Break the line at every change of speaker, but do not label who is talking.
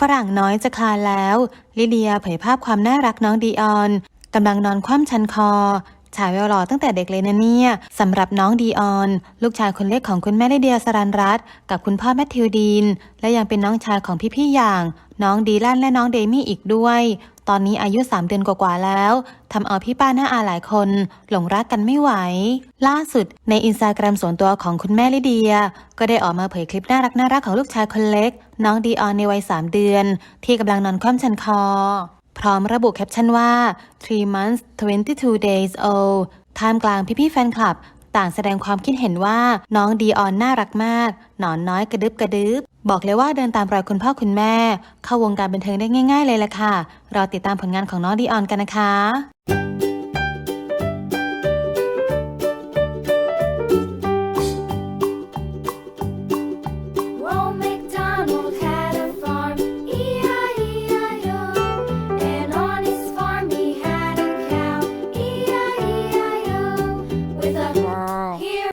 ฝรั่งน้อยจะคลานแล้ว ลิเดียเผยภาพความน่ารักน้องดีออนกำลังนอนคว่ำชันคอฉายแววหล่อตั้งแต่เด็กเลยนะเนี่ยสำหรับน้องดีออน ลูกชายคนเล็กของคุณแม่ลิเดียสรันรัตกับคุณพ่อแมทธิวดีน และยังเป็นน้องชายของพี่ๆอย่าง น้องดีแลนและน้องเดมี่อีกด้วย ตอนนี้อายุ3เดือนกว่าๆแล้วทำเอาพี่ป้าหน้าอาหลายคน หลงรักกันไม่ไหว ล่าสุดในอินสตาแกรมส่วนตัวของคุณแม่ลิเดีย ก็ได้ออกมาเผยคลิปน่ารักน่ารักของลูกชายคนเล็ก น้องดีออนในวัย 3 เดือน ที่กำลังนอนคว่ำชันคอ พร้อมระบุแคปชั่นว่า three months 22 days old ท่ามกลางพี่ๆแฟนคลับ ต่างแสดงความคิดเห็นว่าน้องดีออนน่ารักมาก หนอนน้อยกระดึบกระดึบ บอกเลยว่าเดินตามรอยคุณพ่อคุณแม่ เข้าวงการบันเทิงได้ง่าย ๆ เลยละค่ะ เราติดตามผลงานของน้องดีออนกันนะคะ